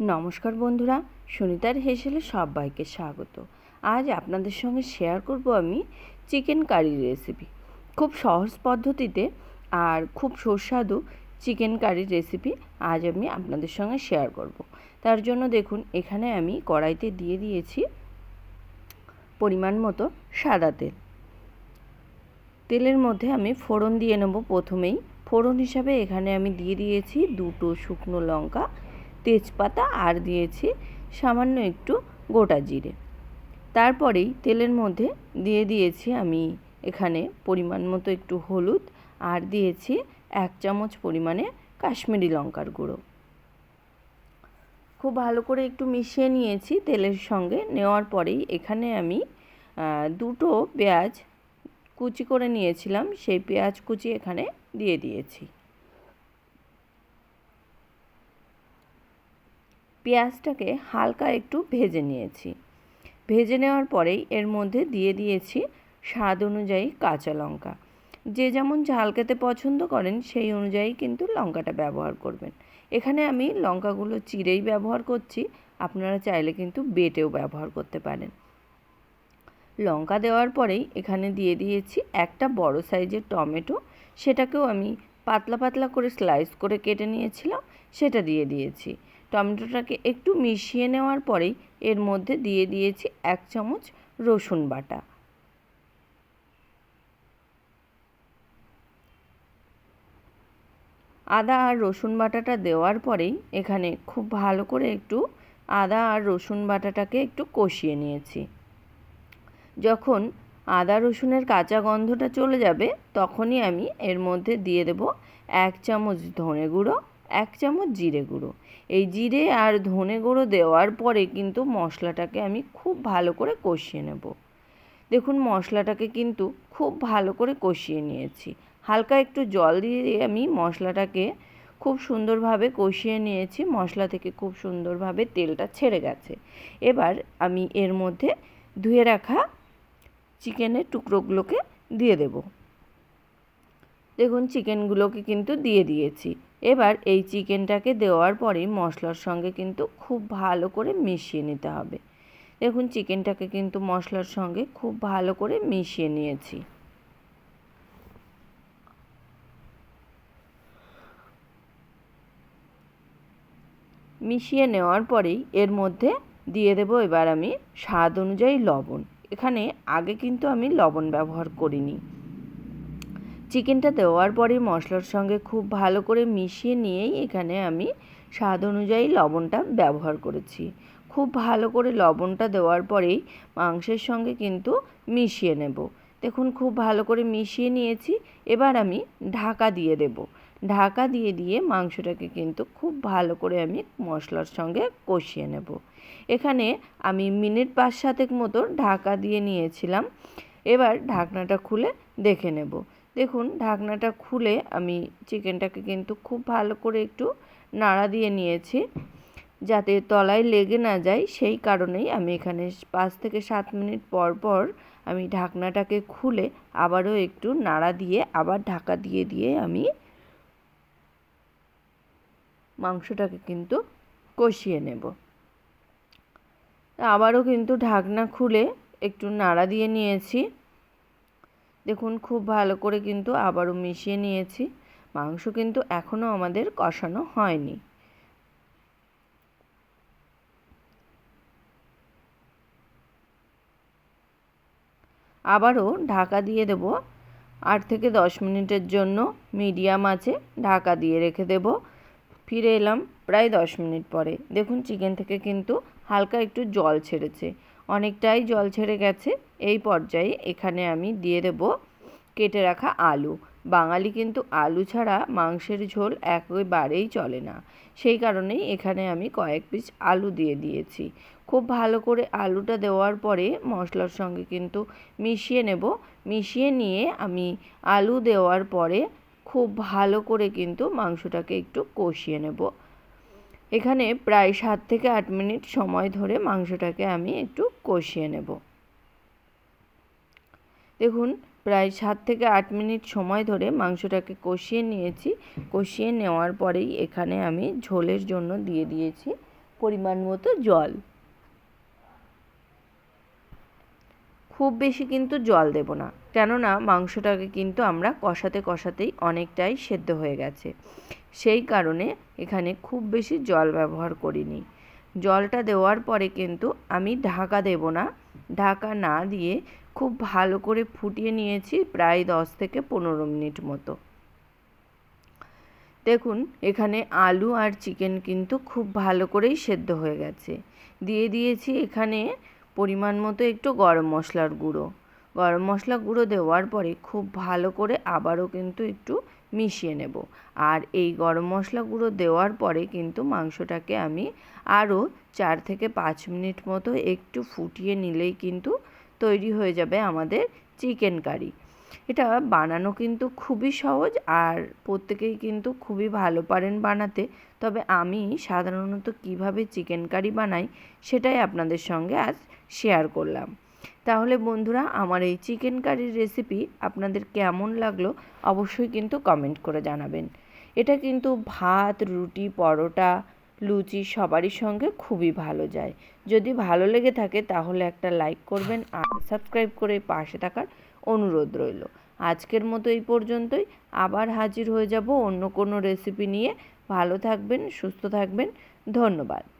নমস্কার বন্ধুরা, সুনিতার হেসেলে সবাইকে স্বাগত। আজ আপনাদের সঙ্গে শেয়ার করব আমি চিকেন কারির রেসিপি খুব সহজ পদ্ধতিতে আর খুব সুস্বাদু চিকেন কারির রেসিপি আজ আমি আপনাদের সঙ্গে শেয়ার করব। তার জন্য দেখুন, এখানে আমি কড়াইতে দিয়ে দিয়েছি পরিমাণ মতো সাদা তেল। তেলের মধ্যে আমি ফোড়ন দিয়ে নেব প্রথমেই। ফোড়ন হিসাবে এখানে আমি দিয়ে দিয়েছি দুটো শুকনো লঙ্কা তেজপাতা আর দিয়েছি সামান্য একটু গোটা জিরে। তারপরেই তেলের মধ্যে দিয়ে দিয়েছি আমি এখানে পরিমাণ মতো একটু হলুদ আর দিয়েছি এক চামচ পরিমাণে কাশ্মীরি লঙ্কার গুঁড়ো। খুব ভালো করে একটু মিশিয়ে নিয়েছি তেলের সঙ্গে। নেওয়ার পরেই এখানে আমি দুটো পেঁয়াজ কুচি করে নিয়েছিলাম। সেই পেঁয়াজ কুচি এখানে দিয়ে দিয়েছি। পেঁয়াজটাকে হালকা একটু ভেজে নিয়েছি। ভেজে নেওয়ার পরেই এর মধ্যে দিয়ে দিয়েছি স্বাদ অনুযায়ী কাঁচা লঙ্কা। যে যেমন ঝাল খেতে পছন্দ করেন, সেই অনুযায়ী কিন্তু লঙ্কাটা ব্যবহার করবেন। এখানে আমি লঙ্কাগুলো চিরেই ব্যবহার করছি, আপনারা চাইলে কিন্তু বেটেও ব্যবহার করতে পারেন। লঙ্কা দেওয়ার পরেই এখানে দিয়ে দিয়েছি একটা বড় সাইজের টমেটো। সেটাকেও আমি পাতলা পাতলা করে স্লাইস করে কেটে নিয়েছিলাম, সেটা দিয়ে দিয়েছি। টমেটোটাকে একটু মিশিয়ে নেওয়ার পরেই এর মধ্যে দিয়ে দিয়েছি এক চামচ রসুন বাটা। আদা আর রসুন বাটাটা দেওয়ার পরেই এখানে খুব ভালো করে একটু আদা আর রসুন বাটাটাকে একটু কষিয়ে নিয়েছি। যখন আদা রসুনের কাঁচা গন্ধটা চলে যাবে, তখনই আমি এর মধ্যে দিয়ে দেব এক চামচ ধনে গুঁড়ো এক চামচ জিরে গুঁড়ো। এই জিরে আর ধনে গুঁড়ো দেওয়ার পরে কিন্তু মশলাটাকে আমি খুব ভালো করে কষিয়ে নেব। দেখুন, মশলাটাকে কিন্তু খুব ভালো করে কষিয়ে নিয়েছি। হালকা একটু জল দিয়ে আমি মশলাটাকে খুব সুন্দরভাবে কষিয়ে নিয়েছি। মশলা থেকে খুব সুন্দরভাবে তেলটা ছেড়ে গেছে। এবার আমি এর মধ্যে ধুয়ে রাখা চিকেনের টুকরোগুলোকে দিয়ে দেব। দেখুন, চিকেনগুলোকে কিন্তু দিয়ে দিয়েছি। এবার এই চিকেনটাকে দেওয়ার পরে মশলার সঙ্গে কিন্তু খুব ভালো করে মিশিয়ে নিতে হবে। দেখুন, চিকেনটাকে কিন্তু মশলার সঙ্গে খুব ভালো করে মিশিয়ে নিয়েছি। মিশিয়ে নেওয়ার পরেই এর মধ্যে দিয়ে দেব এবার আমি স্বাদ অনুযায়ী লবণ। এখানে আগে কিন্তু আমি লবণ ব্যবহার করিনি। চিকেনটা দেওয়ার পরে মশলার সঙ্গে খুব ভালো করে মিশিয়ে নিয়েই এখানে আমি স্বাদ অনুযায়ী লবণটা ব্যবহার করেছি। খুব ভালো করে লবণটা দেওয়ার পরেই মাংসের সঙ্গে কিন্তু মিশিয়ে নেব। দেখুন, খুব ভালো করে মিশিয়ে নিয়েছি। এবার আমি ঢাকা দিয়ে দেব। ঢাকা দিয়ে দিয়ে মাংসটাকে কিন্তু খুব ভালো করে আমি মশলার সঙ্গে কষিয়ে নেব। এখানে আমি মিনিট পাঁচ সাতেক মতো ঢাকা দিয়ে নিয়েছিলাম। এবার ঢাকনাটা খুলে দেখে নেব। দেখুন, ঢাকনাটা খুলে আমি চিকেনটাকে কিন্তু খুব ভালো করে একটু নাড়া দিয়ে নিয়েছি। যাতে তলায় লেগে না যায়, সেই কারণেই আমি এখানে পাঁচ থেকে সাত মিনিট পর পর আমি ঢাকনাটাকে খুলে আবারও একটু নাড়া দিয়ে, আবার ঢাকা দিয়ে দিয়ে আমি মাংসটাকে কিন্তু কষিয়ে নেব। আবারও কিন্তু ঢাকনা খুলে একটু নাড়া দিয়ে নিয়েছি। দেখুন, খুব ভালো করে কিন্তু আবারও মিশিয়ে নিয়েছি। মাংস কিন্তু এখনও আমাদের কষানো হয়নি। আবারও ঢাকা দিয়ে দেব। আট থেকে দশ মিনিটের জন্য মিডিয়াম আছে, ঢাকা দিয়ে রেখে দেব। ফিরে এলাম প্রায় দশ মিনিট পরে। দেখুন, চিকেন থেকে কিন্তু হালকা একটু জল ছেড়েছে। অনেকটাই জল ছেড়ে গেছে। এই পর্যায়ে এখানে আমি দিয়ে দেব কেটে রাখা আলু। বাঙালি কিন্তু আলু ছাড়া মাংসের ঝোল একেবারেই চলে না। সেই কারণেই এখানে আমি কয়েক পিস আলু দিয়ে দিয়েছি। খুব ভালো করে আলুটা দেওয়ার পরে মশলার সঙ্গে কিন্তু মিশিয়ে নেব। মিশিয়ে নিয়ে আমি আলু দেওয়ার পরে খুব ভালো করে কিন্তু মাংসটাকে একটু কষিয়ে নেব। এখানে প্রায় সাত থেকে আট মিনিট সময় ধরে মাংসটাকে আমি একটু কষিয়ে নেব। দেখুন প্রায় সাত থেকে আট মিনিট সময় ধরে মাংসটাকে কষিয়ে নিয়েছি। কষিয়ে নেওয়ার পরেই এখানে আমি ঝোলের জন্য দিয়ে দিয়েছি পরিমাণ মতো জল। খুব বেশি কিন্তু জল দেব না, কেননা মাংসটাকে কিন্তু আমরা কষাতে কষাতেই অনেকটাই সেদ্ধ হয়ে গেছে। সেই কারণে এখানে খুব বেশি জল ব্যবহার করিনি। জলটা দেওয়ার পরে কিন্তু আমি ঢাকা দেব না। ঢাকা না দিয়ে খুব ভালো করে ফুটিয়ে নিয়েছি প্রায় দশ থেকে পনেরো মিনিট মতো। দেখুন, এখানে আলু আর চিকেন কিন্তু খুব ভালো করেই সেদ্ধ হয়ে গেছে। দিয়ে দিয়েছি এখানে পরিমাণ মতো একটু গরম মশলার গুঁড়ো। গরম মশলা গুঁড়ো দেওয়ার পরে খুব ভালো করে আবারও কিন্তু একটু মিশিয়ে নেব। আর এই গরম মশলা গুঁড়ো দেওয়ার পরে কিন্তু মাংসটাকে আমি আরও চার থেকে পাঁচ মিনিট মতো একটু ফুটিয়ে নিলেই কিন্তু তৈরি হয়ে যাবে আমাদের চিকেন কারি। এটা বানানো কিন্তু খুবই সহজ আর প্রত্যেকেই কিন্তু খুবই ভালো পারেন বানাতে। তবে আমি সাধারণত কীভাবে চিকেন কারি বানাই সেটাই আপনাদের সঙ্গে আজ শেয়ার করলাম। তাহলে বন্ধুরা, আমার এই চিকেন কারির রেসিপি আপনাদের কেমন লাগল অবশ্যই কিন্তু কমেন্ট করে জানাবেন। এটা কিন্তু ভাত, রুটি, পরোটা লুচি সবারই সঙ্গে খুবই ভালো যায়। যদি ভালো লেগে থাকে তাহলে একটা লাইক করবেন আর সাবস্ক্রাইব করে পাশে থাকার অনুরোধ রইল। আজকের মতো এই পর্যন্তই। আবার হাজির হয়ে যাব অন্য কোনো রেসিপি নিয়ে। ভালো থাকবেন, সুস্থ থাকবেন। ধন্যবাদ।